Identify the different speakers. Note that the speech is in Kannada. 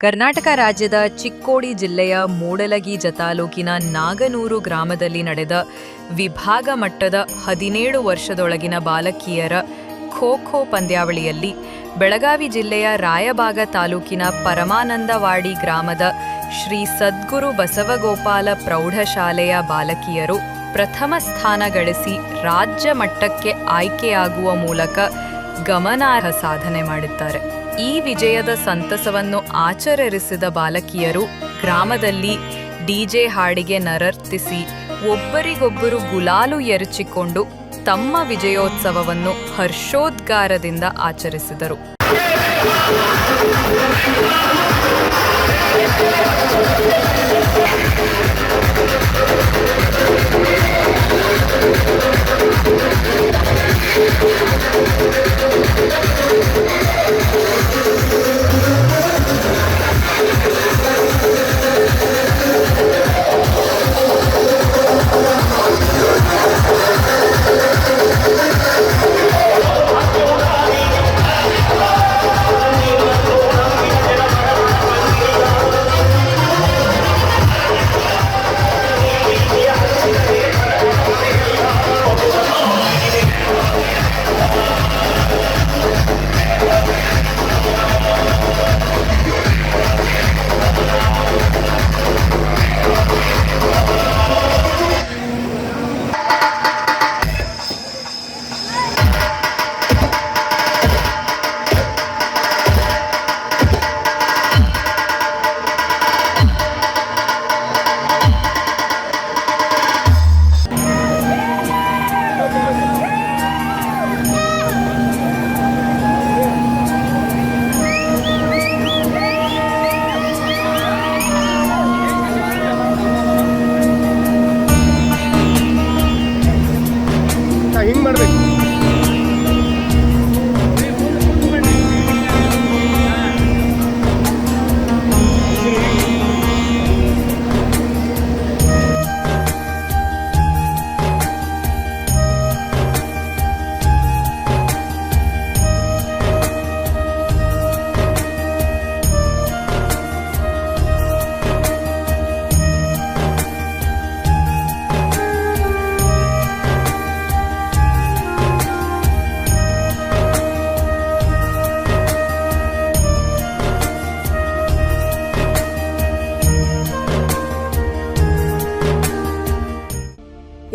Speaker 1: ಕರ್ನಾಟಕ ರಾಜ್ಯದ ಚಿಕ್ಕೋಡಿ ಜಿಲ್ಲೆಯ ಮೂಡಲಗೀಜ ತಾಲೂಕಿನ ನಾಗನೂರು ಗ್ರಾಮದಲ್ಲಿ ನಡೆದ ವಿಭಾಗ ಮಟ್ಟದ ಹದಿನೇಳು ವರ್ಷದೊಳಗಿನ ಬಾಲಕಿಯರ ಖೋ ಖೋ ಪಂದ್ಯಾವಳಿಯಲ್ಲಿ ಬೆಳಗಾವಿ ಜಿಲ್ಲೆಯ ರಾಯಬಾಗ ತಾಲೂಕಿನ ಪರಮಾನಂದವಾಡಿ ಗ್ರಾಮದ ಶ್ರೀ ಸದ್ಗುರು ಬಸವಗೋಪಾಲ ಪ್ರೌಢಶಾಲೆಯ ಬಾಲಕಿಯರು ಪ್ರಥಮ ಸ್ಥಾನ ಗಳಿಸಿ ರಾಜ್ಯ ಮಟ್ಟಕ್ಕೆ ಆಯ್ಕೆಯಾಗುವ ಮೂಲಕ ಗಮನಾರ್ಹ ಸಾಧನೆ ಮಾಡಿದ್ದಾರೆ. ಈ ವಿಜಯದ ಸಂತಸವನ್ನು ಆಚರಿಸಿದ ಬಾಲಕಿಯರು ಗ್ರಾಮದಲ್ಲಿ ಡಿಜೆ ಹಾಡಿಗೆ ನರರ್ತಿಸಿ ಒಬ್ಬರಿಗೊಬ್ಬರು ಗುಲಾಲು ಎರಚಿಕೊಂಡು ತಮ್ಮ ವಿಜಯೋತ್ಸವವನ್ನು ಹರ್ಷೋದ್ಗಾರದಿಂದ ಆಚರಿಸಿದರು.
Speaker 2: ಹಿಂಗೆ ಮಾಡ್ಬೇಕು.